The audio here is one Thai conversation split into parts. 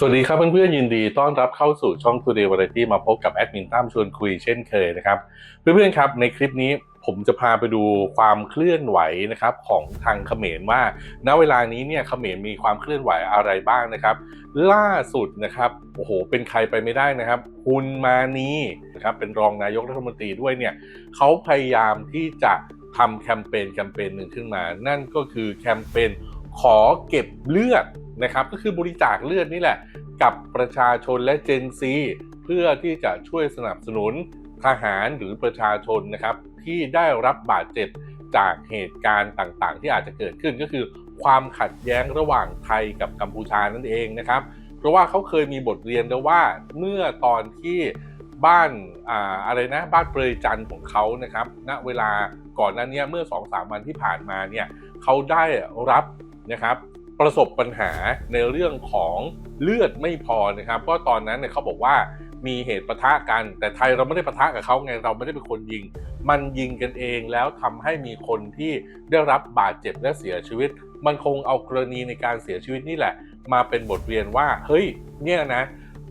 สวัสดีครับเพื่อนๆยินดีต้อนรับเข้าสู่ช่อง Today Variety มาพบกับแอดมินตั้มชวนคุยเช่นเคยนะครับ เพื่อนๆครับในคลิปนี้ผมจะพาไปดูความเคลื่อนไหวนะครับของทางเขมรว่า ณเวลานี้เนี่ยเขมรมีความเคลื่อนไหวอะไรบ้างนะครับ ล่าสุดนะครับโอ้โหเป็นใครไปไม่ได้นะครับฮุนมานีนะครับเป็นรองนายกรัฐมนตรีด้วยเนี่ยเขาพยายามที่จะทำแคมเปญแคมเปญหนึ่งขึ้นมา นั่นก็คือแคมเปญ ขอเก็บเลือดนะครับ ก็คือบริจาคเลือดนี่แหละ กับประชาชนและเจนซีเพื่อที่จะช่วยสนับสนุนทหารหรือประชาชนนะครับ ที่ได้รับบาดเจ็บจากเหตุการณ์ต่างๆ ที่อาจจะเกิดขึ้นก็คือ ความขัดแย้งระหว่างไทยกับกัมพูชานั่นเองนะครับ เพราะว่าเขาเคยมีบทเรียนแล้วว่าเมื่อตอนที่บ้านอ่าอะไรนะบ้านเปรยจันของเขานะครับณเวลาก่อนหน้านี้เมื่อ2อสามวันที่ผ่านมาเนี่ยเขาได้รับ นะครับประสบปัญหาในเรื่องของเลือดไม่พอนะครับเพราะตอนนั้นเนี่ยเขาบอกว่ามีเหตุประทะกัน แต่ไทยเราไม่ได้ประทะกับเขาไงเราไม่ได้เป็นคนยิง มันยิงกันเองแล้วทำให้มีคนที่ได้รับบาดเจ็บและเสียชีวิต มันคงเอากรณีในการเสียชีวิตนี่แหละ มาเป็นบทเรียนว่าเฮ้ยเนี่ยนะ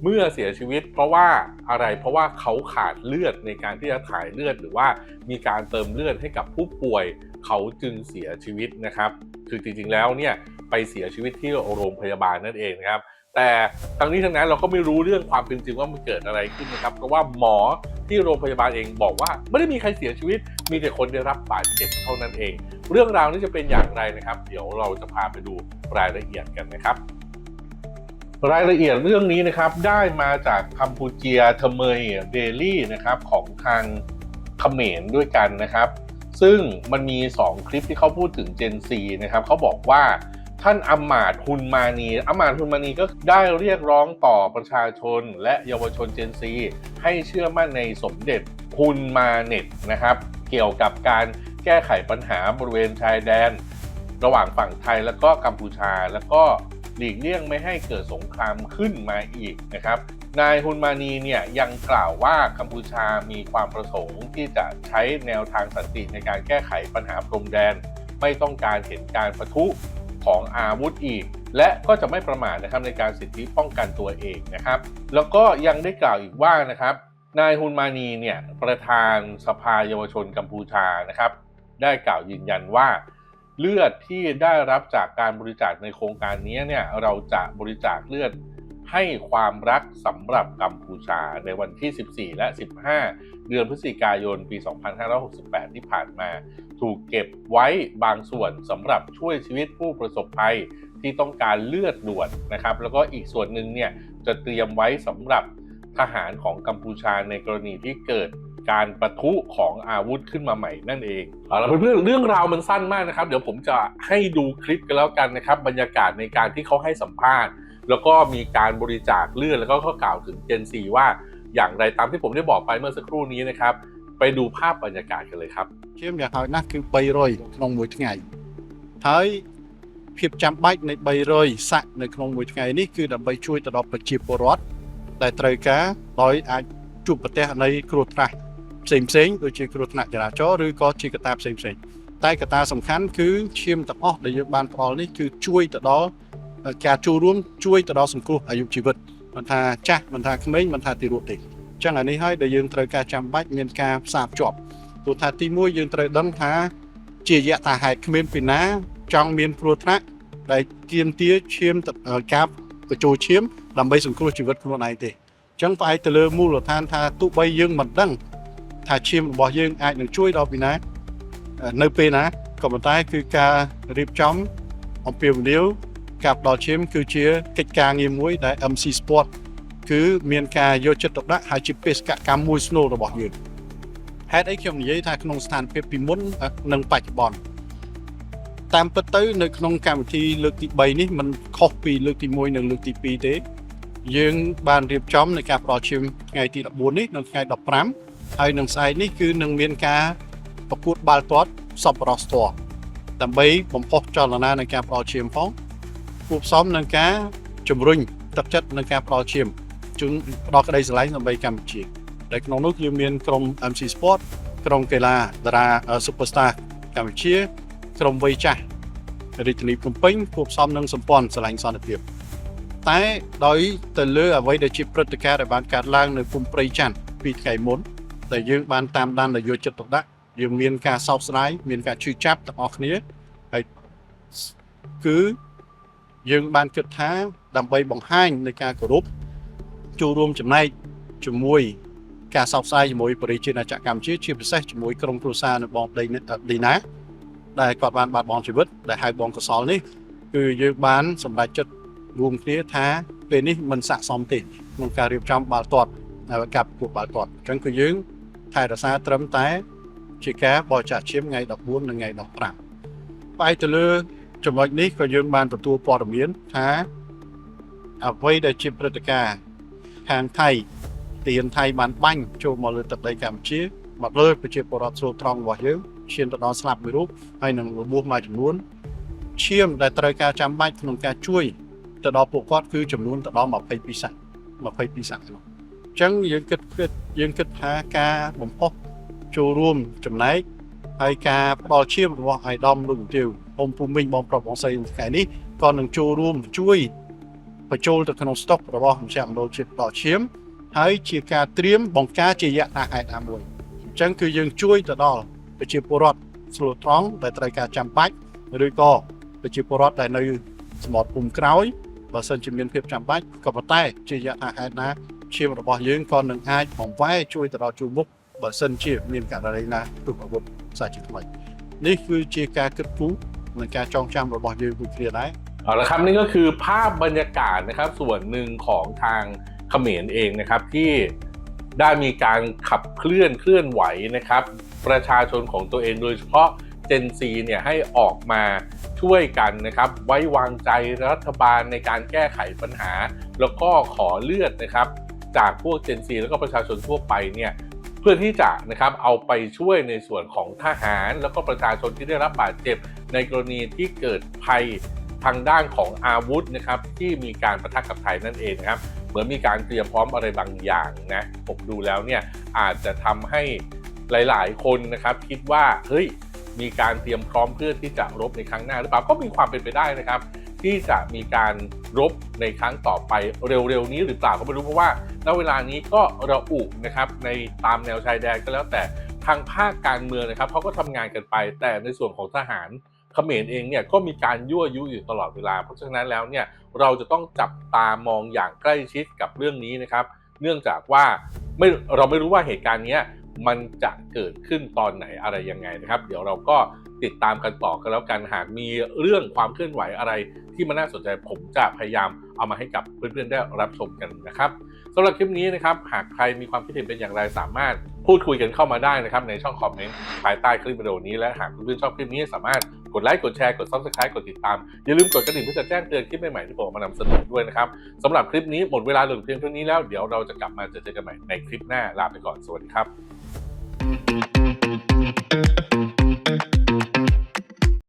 เมื่อเสียชีวิตเพราะว่าอะไรเพราะว่าเขาขาดเลือดในการที่จะถ่ายเลือดหรือว่ามีการเติมเลือดให้กับผู้ป่วย เขาจึงเสียชีวิตนะครับ คือจริงๆแล้วเนี่ยไปเสียชีวิตที่โรงพยาบาลนั่นเองนะครับ แต่ทั้งนี้ทั้งนั้นเราก็ไม่รู้เรื่องความเป็นจริงว่ามันเกิดอะไรขึ้นนะครับ เพราะว่าหมอที่โรงพยาบาลเองบอกว่า ไม่ได้มีใครเสียชีวิต มีแต่คนได้รับบาดเจ็บเท่านั้นเอง เรื่องราวนี้จะเป็นอย่างไรนะครับ เดี๋ยวเราจะพาไปดูรายละเอียดกันนะครับรายละเอียดเรื่องนี้นะครับได้มาจากคัมพูเจียเทเมยเดลี่นะครับของทางเขมรด้วยกันนะครับ ซึ่งมันมี 2 คลิปที่เขาพูดถึงเจนซีนะครับเขาบอกว่าท่านอัมมาดฮุนมานีอัมมาดฮุนมานีก็ได้เรียกร้องต่อประชาชน และเยาวชนเจนซีให้เชื่อมั่นในสมเด็จฮุนมาเน็ตนะครับ เกี่ยวกับการแก้ไขปัญหาบริเวณชายแดน ระหว่างฝั่งไทยแล้วก็กัมพูชา แล้วก็หลีกเลี่ยงไม่ให้เกิดสงครามขึ้นมาอีกนะครับ นายฮุนมานีเนี่ยยังกล่าวว่ากัมพูชามีความประสงค์ที่จะใช้แนวทางสันติในการแก้ไขปัญหาพรมแดน ไม่ต้องการเห็นการประทุของอาวุธอีก และก็จะไม่ประมาทนะครับในการสิทธิป้องกันตัวเองนะครับ แล้วก็ยังได้กล่าวอีกว่านะครับ นายฮุนมานีเนี่ยประธานสภาเยาวชนกัมพูชานะครับ ได้กล่าวยืนยันว่า เลือดที่ได้รับจากการบริจาคในโครงการนี้เนี่ยเราจะบริจาคเลือด ให้ความรักสำหรับกัมพูชาในวันที่ 14 และ 15 เดือนพฤศจิกายนปี 2568 ที่ผ่านมา ถูกเก็บไว้บางส่วนสำหรับช่วยชีวิตผู้ประสบภัยที่ต้องการเลือดด่วนนะครับ แล้วก็อีกส่วนหนึ่งเนี่ยจะเตรียมไว้สำหรับทหารของกัมพูชาในกรณีที่เกิดการประทุของอาวุธขึ้นมาใหม่นั่นเองเอาละเพื่อนๆเรื่องราวมันสั้นมากนะครับ เดี๋ยวผมจะให้ดูคลิปกันแล้วกันนะครับ บรรยากาศในการที่เขาให้สัมภาษณ์ แล้วก็มีการบริจาคเลือดแล้วก็ข้อกล่าวถึงเจนซีว่าอย่างไรตามที่ผมได้บอกไปเมื่อสักครู่นี้นะครับ ไปดูภาพบรรยากาศกันเลยครับเชื่อมอย่างไรนั่คือใบรอยองมวยทั้งไงท้ายเพียบจำใบในใบรอยสักในนองมวยทั้งไงนี่คือดับใบช่วยตลอดประชีพรอดแต่ไตรกาลอยอาจุปเตะในครูตราเสีงเสีงโดยชีครุฑนาจราจรหรือก็ชีกตาเสีงเสีงใต้กตาสำคัญคือเชื่อมต่อ้อในยุบานพอลนี่คือช่วยตลอด ការចូលរួមជួយទៅដល់សង្គ្រោះអាយុជីវិតមិនថាចាស់មិនថាក្មេងមិនថាទីរក់ទេអញ្ចឹងអានេះហើយដែលយើងត្រូវការចាំបាច់មានការផ្សារភ្ជាប់ព្រោះថាទីមួយយើងត្រូវដឹងថាជាយថាហេតុគ្មានពីណា ចង់មានគ្រោះថ្នាក់ដែលទាមទារឈាមទៅអឺការបញ្ចូលឈាមដើម្បីសង្គ្រោះជីវិតខ្លួនឯងទេអញ្ចឹងផ្អែកទៅលើមូលដ្ឋានថាទោះបីយើងមិនដឹងថាឈាមរបស់យើងអាចនឹងជួយដល់ពីណាអឺនៅពេលណាក៏ប៉ុន្តែគឺការរៀបចំអំពាវនាវ ការផ្ដល់ឈាមគឺជាកិច្ចការងារមួយដែល MC Sport គឺមានការយកចិត្តទុកដាក់ហើយជាបេសកកម្មមួយស្នូលរបស់យើងហេតុអីខ្ញុំនិយាយថាក្នុងស្ថានភាពពីមុននិងបច្ចុប្បន្នតាមពិតទៅនៅក្នុងកម្មវិធីលើកទី3នេះมันខុសពីលើកទី1និងលើកទី2ទេ យើងបានរៀបចំនៃការផ្ដល់ឈាមថ្ងៃទី14នេះនិងថ្ងៃ15ហើយនឹងស្អែកនេះគឺនឹងមានការប្រកួតបាល់ទាត់សប្បុរសធម៌ដើម្បីបំផុសចលនានៃការផ្ដល់ឈាមផង គួបផ្សំនឹងការជំរុញទឹកចិត្តនៃការផ្ដល់ឈាមជូនផ្ដល់ក្តីស្រឡាញ់ដើម្បីកម្ពុជាដែលក្នុងនោះយើងមានក្រុម MC Sport ក្រុមកីឡាតារា Superstar កម្ពុជា ក្រុមវ័យចាស់រាជធានីភ្នំពេញគួបផ្សំនឹងសម្ព័ន្ធឆ្លាញ់សន្តិភាពតែដោយទៅលើអ្វីដែលជាព្រឹត្តិការណ៍ដែលបានកើតឡើងនៅភូមិព្រៃច័ន្ទពីថ្ងៃមុនដែលយើងបានតាមដានដោយយកចិត្តទុកដាក់យើងមានការសោកស្ដាយមានការឈឺចាប់ទាំងអស់គ្នាហើយគឺ យើងបានគិតថាដើម្បីបង្ហាញនៃការគោរពចូលរួមចំណែកជាមួយការសោកស្ដាយជាមួយបរិជាណាចក្រកម្ពុជាជាពិសេសជាមួយក្រុមគ្រួសារនៅបងដីឌីណាដែលគាត់បានបាត់បង់ជីវិតដែលហៅបងកសលនេះគឺយើងបានសម្រេចចិត្តរួមគ្នាថាពេលនេះមិនស័ក្តិសមទេក្នុងការរៀបចំបាល់ទាត់នៅកាប់ពួកបាល់ទាត់អញ្ចឹងគឺយើងថែរក្សាត្រឹមតែ ជាការបរិច្ចាគឈាមថ្ងៃ14និងថ្ងៃ15ផ្អែកទៅលើ ចំណុចនេះក៏យើងបានទទួលព័ត៌មានថាអ្វីដែលជាព្រឹត្តិការណ៍ខាងថៃទានថៃបានបាញ់ចូលមកលើទឹកដីកម្ពុជាមកលើប្រជាពលរដ្ឋស្រួលត្រង់របស់យើងឈានទៅដល់ស្លាប់មួយរូបហើយនឹងរបួសមួយចំនួនឈាមដែលត្រូវការចាំបាច់ក្នុងការជួយទៅដល់ពួកគាត់គឺចំនួនទៅដល់22សាក់22សាក់នោះអញ្ចឹងយើងគិតគិតយើងគិតថាការបំផុសចូលរួមចំណែកហើយការផ្ដល់ឈាមរបស់អាយដាមលោកទាវ អ៊ំពូមីងបងប្រុសបងស្រីថ្ងៃនេះក៏នឹងចូលរួមជួយបញ្ចូលទៅក្នុងស្តុករបស់មជ្ឈមណ្ឌលជាតិផ្ដល់ឈាមហើយជាការត្រៀមបង្ការជាយថាហេតុណាមួយអញ្ចឹងគឺយើងជួយទៅដល់ប្រជាពលរដ្ឋស្រួលត្រង់ដែលត្រូវការចាំបាច់ឬក៏ប្រជាពលរដ្ឋដែលនៅសមុទ្រភូមិក្រោយបើសិនជាមានភាពចាំបាច់ក៏ប៉ុន្តែជាយថាហេតុណាឈាមរបស់យើងក៏នឹងអាចបង្វែរជួយទៅដល់ជួរមុខបើសិនជាមានករណីណាទុកអាវុធសាជាថ្មីនេះគឺជាការគិតគូរ ในการจองจำบ่อยๆเรีนคุเคลียร์ได้เอาละครับนี่ก็คือภาพบรรยากาศนะครับส่วนหนึ่งของทางเขมรเองนะครับที่ได้มีการขับเคลื่อนเคลื่อนไหวนะครับ ประชาชนของตัวเองโดยเฉพาะเจนซีเนี่ยให้ออกมาช่วยกันนะครับ ไว้วางใจรัฐบาลในการแก้ไขปัญหา แล้วก็ขอเลือดนะครับ จากพวกเจนซีแล้วก็ประชาชนทั่วไปเนี่ย พื่อที่จะนะครับเอาไปช่วยในส่วนของทหาร แล้วก็ประชาชนที่ได้รับบาดเจ็บ ในกรณีที่เกิดภัยทางด้านของอาวุธนะครับที่มีการประทะกับไทยนั่นเองนะครับเหมือนมีการเตรียมพร้อมอะไรบางอย่างนะผมดูแล้วเนี่ยอาจจะทำให้หลาย ๆ คนนะครับคิดว่าเฮ้ยมีการเตรียมพร้อมเพื่อที่จะรบในครั้งหน้าหรือเปล่าก็มีความเป็นไปได้นะครับ ที่จะมีการรบในครั้งต่อไปเร็วๆนี้หรือเปล่าก็ไม่รู้เพราะว่าณเวลานี้ก็ระอุนะครับในตามแนวชายแดนก็แล้วแต่ทางภาคการเมืองนะครับเขาก็ทำงานกันไป แต่ในส่วนของทหารเขมรเองเนี่ยก็มีการยั่วยุอยู่ตลอดเวลา เพราะฉะนั้นแล้วเนี่ยเราจะต้องจับตามองอย่างใกล้ชิดกับเรื่องนี้นะครับ เนื่องจากว่าไม่เราไม่รู้ว่าเหตุการณ์เนี้ย มันจะเกิดขึ้นตอนไหนอะไรยังไงนะครับ เดี๋ยวเราก็ติดตามกันต่อกันแล้วกันหากมีเรื่องความเคลื่อนไหวอะไร ที่มันน่าสนใจผมจะพยายามเอามาให้กับเพื่อนๆได้รับชมกันนะครับสำหรับคลิปนี้นะครับหากใครมีความคิดเห็นเป็นอย่างไรสามารถพูดคุยกันเข้ามาได้นะครับในช่องคอมเมนต์ภายใต้คลิปวิดีโอนี้และหากเพื่อนๆชอบคลิปนี้สามารถกดไลค์กดแชร์กด subscribe กดติดตาม อย่าลืมกดกระดิ่งเพื่อจะแจ้งเตือนคลิปใหม่ๆที่ผมมานำเสนอด้วยนะครับสำหรับคลิปนี้หมดเวลาลือเพียงเท่านี้แล้วเดี๋ยวเราจะกลับมาเจอกันใหม่ในคลิปหน้าลาไปก่อนสวัสดีครับ